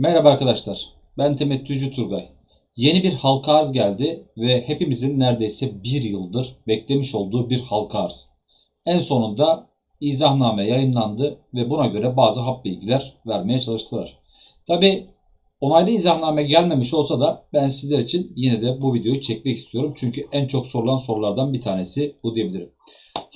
Merhaba arkadaşlar. Ben temettücü Turgay. Yeni bir halka arz geldi ve hepimizin neredeyse bir yıldır beklemiş olduğu bir halka arz. En sonunda izahname yayınlandı ve buna göre bazı hap bilgiler vermeye çalıştılar. Tabi onaylı izahname gelmemiş olsa da ben sizler için yine de bu videoyu çekmek istiyorum. Çünkü en çok sorulan sorulardan bir tanesi bu diyebilirim.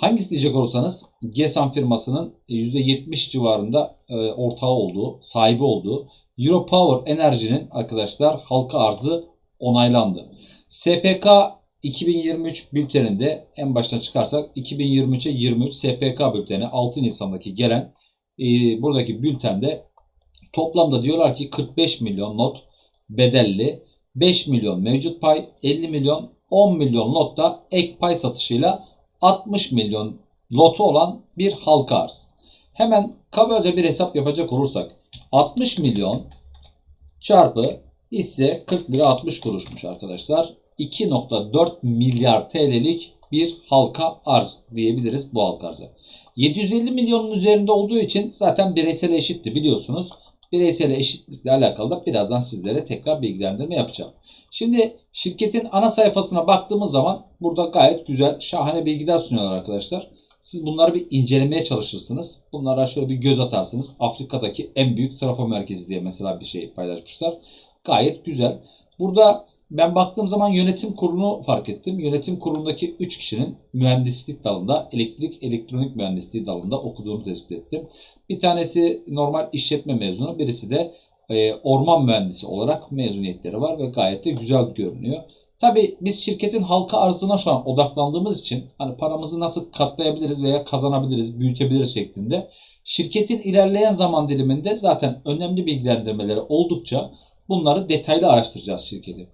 Hangisi diyecek olursanız GESAN firmasının %70 civarında e, ortağı olduğu, sahibi olduğu Europower Enerji'nin arkadaşlar halka arzı onaylandı. SPK 2023 bülteninde en baştan çıkarsak 2023'e 23 SPK bülteni 6 Nisan'daki gelen e, buradaki bültende toplamda diyorlar ki 45 milyon not bedelli 5 milyon mevcut pay 50 milyon 10 milyon lotta ek pay satışıyla 60 milyon lotu olan bir halka arz. Hemen kabaca bir hesap yapacak olursak 60 milyon çarpı hisse 40 lira 60 kuruşmuş arkadaşlar. 2.4 milyar TL'lik bir halka arz diyebiliriz bu halka arza. 750 milyonun üzerinde olduğu için zaten bireysel eşitti biliyorsunuz. Bireysel eşitlikle alakalı da birazdan sizlere tekrar bilgilendirme yapacağım. Şimdi şirketin ana sayfasına baktığımız zaman burada gayet güzel, şahane bilgiler sunuyorlar arkadaşlar. Siz bunları bir incelemeye çalışırsınız. Bunlara şöyle bir göz atarsınız. Afrika'daki en büyük trafo merkezi diye mesela bir şey paylaşmışlar. Gayet güzel. Burada ben baktığım zaman yönetim kurulunu fark ettim. Yönetim kurulundaki 3 kişinin mühendislik dalında, elektrik elektronik mühendisliği dalında okuduğunu tespit ettim. Bir tanesi normal işletme mezunu, birisi de e, orman mühendisi olarak mezuniyetleri var ve gayet de güzel görünüyor. Tabi biz şirketin halka arzına şu an odaklandığımız için hani paramızı nasıl katlayabiliriz veya kazanabiliriz, büyütebiliriz şeklinde şirketin ilerleyen zaman diliminde zaten önemli bilgilendirmeleri oldukça bunları detaylı araştıracağız şirketi.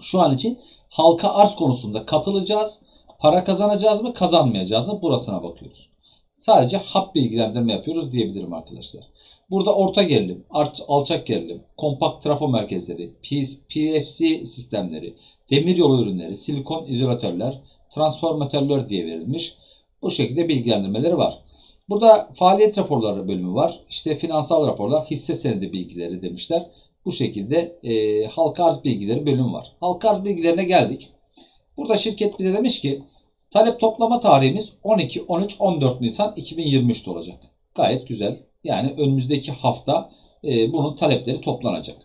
Şu an için halka arz konusunda katılacağız. Para kazanacağız mı kazanmayacağız mı burasına bakıyoruz. Sadece hap bilgilendirme yapıyoruz diyebilirim arkadaşlar. Burada orta gerilim, alçak gerilim, kompakt trafo merkezleri, PFC sistemleri, demiryolu ürünleri, silikon izolatörler, transformatörler diye verilmiş. Bu şekilde bilgilendirmeleri var. Burada faaliyet raporları bölümü var. İşte finansal raporlar, hisse senedi bilgileri demişler. Bu şekilde e, halka arz bilgileri bölümü var. Halka arz bilgilerine geldik. Burada şirket bize demiş ki talep toplama tarihimiz 12, 13, 14 Nisan 2023'te olacak. Gayet güzel. Yani önümüzdeki hafta e, bunun talepleri toplanacak.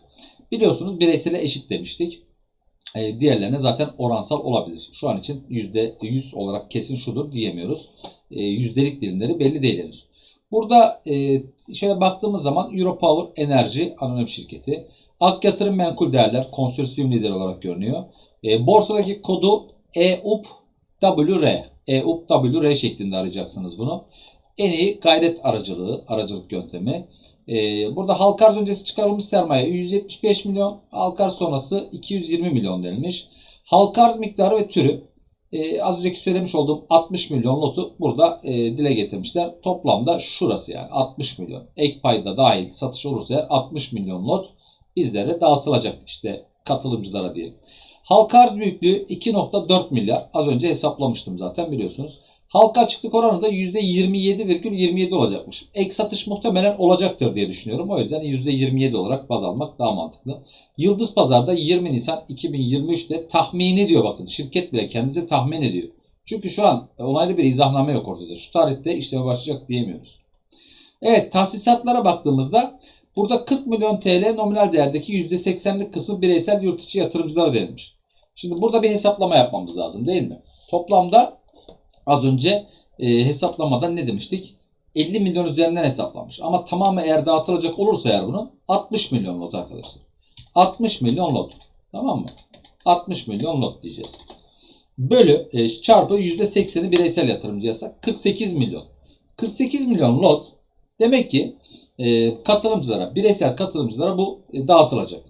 Biliyorsunuz bireysele eşit demiştik. E, diğerlerine zaten oransal olabilir. Şu an için %100 olarak kesin şudur diyemiyoruz. E, yüzdelik dilimleri belli değil henüz. Burada e, şöyle baktığımız zaman Europower Enerji anonim şirketi. Ak Yatırım Menkul Değerler konsorsiyum lideri olarak görünüyor. E, borsadaki kodu EUPWR. EUPWR şeklinde arayacaksınız bunu. En iyi gayret aracılığı, aracılık yöntemi. Ee, burada halka arz öncesi çıkarılmış sermaye 175 milyon, halka arz sonrası 220 milyon denilmiş. Halka arz miktarı ve türü e, az önceki söylemiş olduğum 60 milyon lotu burada e, dile getirmişler. Toplamda şurası yani 60 milyon. Ek payda dahil satış olursa eğer 60 milyon lot bizlere dağıtılacak işte katılımcılara diye. Halka arz büyüklüğü 2.4 milyar. Az önce hesaplamıştım zaten biliyorsunuz. Halka açıklık oranı da %27,27 olacakmış. Ek satış muhtemelen olacaktır diye düşünüyorum. O yüzden %27 olarak baz almak daha mantıklı. Yıldız Pazar'da 20 Nisan 2023'te tahmini diyor bakın. Şirket bile kendisi tahmin ediyor. Çünkü şu an onaylı bir izahname yok ortada. Şu tarihte işleme başlayacak diyemiyoruz. Evet tahsisatlara baktığımızda burada 40 milyon TL nominal değerdeki %80'lik kısmı bireysel yurt içi yatırımcılara verilmiş. Şimdi burada bir hesaplama yapmamız lazım değil mi? Toplamda Az önce e, hesaplamada ne demiştik? 50 milyon üzerinden hesaplamış. Ama tamamı eğer dağıtılacak olursa eğer bunun 60 milyon lot arkadaşlar. 60 milyon lot. Tamam mı? 60 milyon lot diyeceğiz. Bölü e, çarpı %80'i bireysel yatırımcı yasak. 48 milyon. 48 milyon lot demek ki e, katılımcılara, bireysel katılımcılara bu e, dağıtılacak.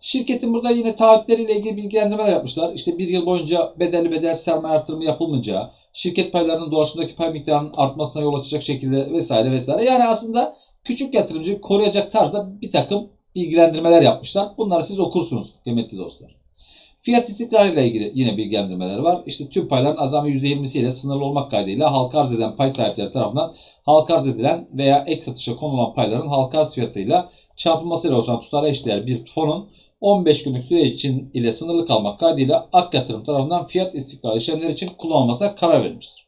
Şirketin burada yine taahhütleriyle ilgili bilgilendirmeler yapmışlar. İşte bir yıl boyunca bedelli bedel sermaye artırımı yapılmayacağı, şirket paylarının dolaşımdaki pay miktarının artmasına yol açacak şekilde vesaire vesaire. Yani aslında küçük yatırımcı koruyacak tarzda bir takım bilgilendirmeler yapmışlar. Bunları siz okursunuz kıymetli dostlar. Fiyat istikrarı ile ilgili yine bilgilendirmeler var. İşte tüm payların azami %20'si ile sınırlı olmak kaydıyla halka arz eden pay sahipleri tarafından halka arz edilen veya ek satışa konulan payların halka arz fiyatıyla çarpılmasıyla oluşan tutara eşdeğer bir fonun 15 günlük süre için ile sınırlı kalmak kaydıyla Ak Yatırım tarafından fiyat istikrarı işlemleri için kullanılmasına karar verilmiştir.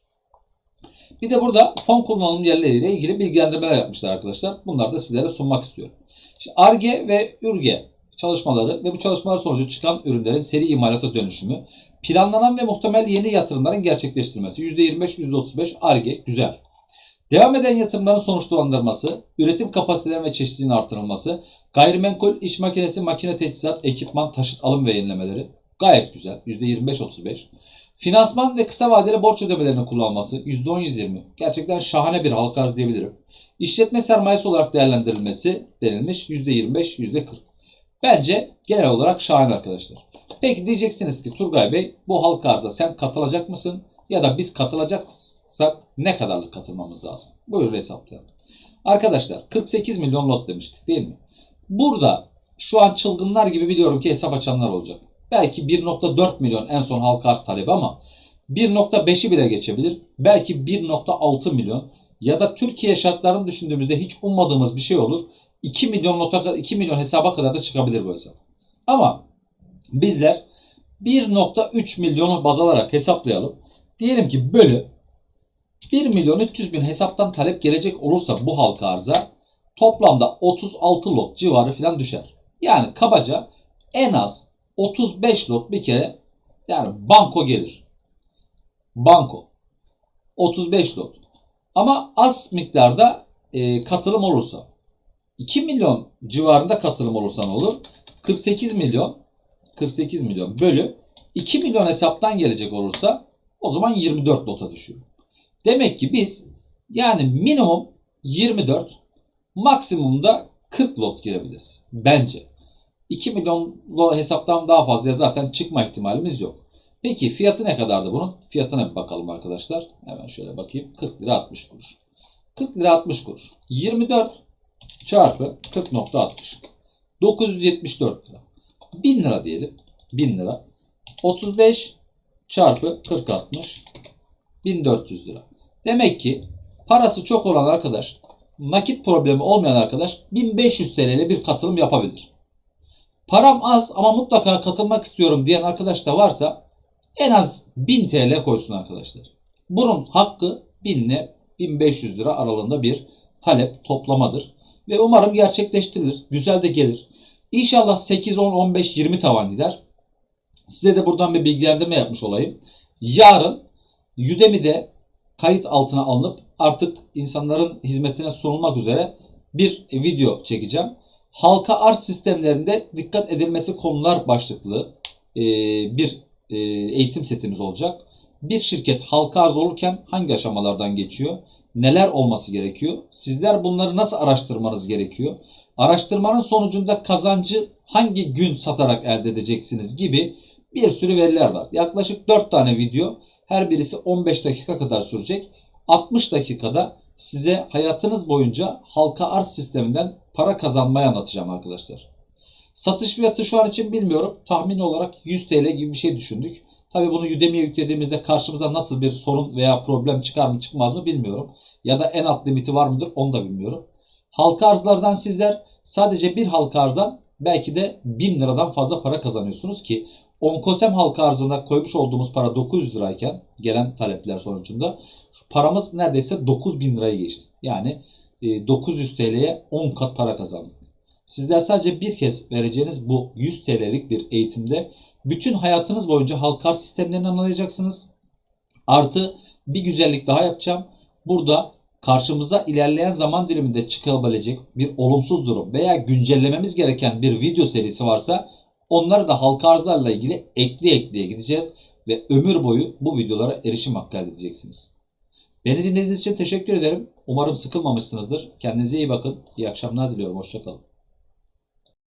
Bir de burada fon kullanım yerleriyle ilgili bilgilendirmeler yapmışlar arkadaşlar. Bunları da sizlere sunmak istiyorum. Şimdi ARGE ve ÜRGE çalışmaları ve bu çalışmalar sonucu çıkan ürünlerin seri imalata dönüşümü, planlanan ve muhtemel yeni yatırımların gerçekleştirilmesi. %25, %35 ARGE güzel. Devam eden yatırımların sonuçlandırılması, üretim kapasitelerinin ve çeşitliliğinin artırılması, gayrimenkul, iş makinesi, makine teçhizat, ekipman, taşıt alım ve yenilemeleri gayet güzel. %25-35. Finansman ve kısa vadeli borç ödemelerinin kullanılması %10-120. Gerçekten şahane bir halka arz diyebilirim. İşletme sermayesi olarak değerlendirilmesi denilmiş %25-%40. Bence genel olarak şahane arkadaşlar. Peki diyeceksiniz ki Turgay Bey bu halka arza sen katılacak mısın? Ya da biz katılacaksak ne kadarlık katılmamız lazım? Buyurun hesaplayalım. Arkadaşlar 48 milyon lot demiştik değil mi? Burada şu an çılgınlar gibi biliyorum ki hesap açanlar olacak. Belki 1.4 milyon en son halka arz talebi ama 1.5'i bile geçebilir. Belki 1.6 milyon ya da Türkiye şartlarını düşündüğümüzde hiç ummadığımız bir şey olur. 2 milyon nota 2 milyon hesaba kadar da çıkabilir bu hesap. Ama bizler 1.3 milyonu baz alarak hesaplayalım. Diyelim ki bölü 1 milyon 300 bin hesaptan talep gelecek olursa bu halka arza toplamda 36 lot civarı falan düşer. Yani kabaca en az 35 lot bir kere yani banko gelir. Banko. 35 lot. Ama az miktarda e, katılım olursa 2 milyon civarında katılım olursa ne olur? 48 milyon 48 milyon bölü 2 milyon hesaptan gelecek olursa o zaman 24 lota düşüyor. Demek ki biz yani minimum 24 maksimumda 40 lot girebiliriz. Bence. 2 milyon hesaptan daha fazla zaten çıkma ihtimalimiz yok. Peki fiyatı ne kadardı bunun? Fiyatına bir bakalım arkadaşlar. Hemen şöyle bakayım. 40 lira 60 kuruş. 40 lira 60 kuruş. 24 çarpı 40.60. 974 lira. 1000 lira diyelim. 1000 lira. 35 çarpı 40 60. 1400 lira. Demek ki parası çok olan arkadaş, nakit problemi olmayan arkadaş 1500 TL'li bir katılım yapabilir. Param az ama mutlaka katılmak istiyorum diyen arkadaş da varsa en az 1000 TL koysun arkadaşlar. Bunun hakkı 1000 ile 1500 lira aralığında bir talep toplamadır. Ve umarım gerçekleştirilir. Güzel de gelir. İnşallah 8, 10, 15, 20 tavan gider. Size de buradan bir bilgilendirme yapmış olayım. Yarın Udemy'de kayıt altına alınıp artık insanların hizmetine sunulmak üzere bir video çekeceğim. Halka arz sistemlerinde dikkat edilmesi konular başlıklı e, bir e, eğitim setimiz olacak. Bir şirket halka arz olurken hangi aşamalardan geçiyor? Neler olması gerekiyor? Sizler bunları nasıl araştırmanız gerekiyor? Araştırmanın sonucunda kazancı hangi gün satarak elde edeceksiniz gibi bir sürü veriler var. Yaklaşık 4 tane video her birisi 15 dakika kadar sürecek. 60 dakikada size hayatınız boyunca halka arz sisteminden para kazanmayı anlatacağım arkadaşlar. Satış fiyatı şu an için bilmiyorum. Tahmin olarak 100 TL gibi bir şey düşündük. Tabi bunu Udemy'ye yüklediğimizde karşımıza nasıl bir sorun veya problem çıkar mı çıkmaz mı bilmiyorum. Ya da en alt limiti var mıdır onu da bilmiyorum. Halka arzlardan sizler sadece bir halka arzdan belki de 1000 liradan fazla para kazanıyorsunuz ki Onkosem halka arzına koymuş olduğumuz para 900 lirayken gelen talepler sonucunda paramız neredeyse 9000 liraya geçti. Yani 900 TL'ye 10 kat para kazandık. Sizler sadece bir kez vereceğiniz bu 100 TL'lik bir eğitimde bütün hayatınız boyunca halka arz sistemlerini anlayacaksınız. Artı bir güzellik daha yapacağım. Burada karşımıza ilerleyen zaman diliminde çıkabilecek bir olumsuz durum veya güncellememiz gereken bir video serisi varsa onları da halka arzlarla ilgili ekli ekliye gideceğiz ve ömür boyu bu videolara erişim hakkı elde edeceksiniz. Beni dinlediğiniz için teşekkür ederim. Umarım sıkılmamışsınızdır. Kendinize iyi bakın. İyi akşamlar diliyorum. Hoşçakalın.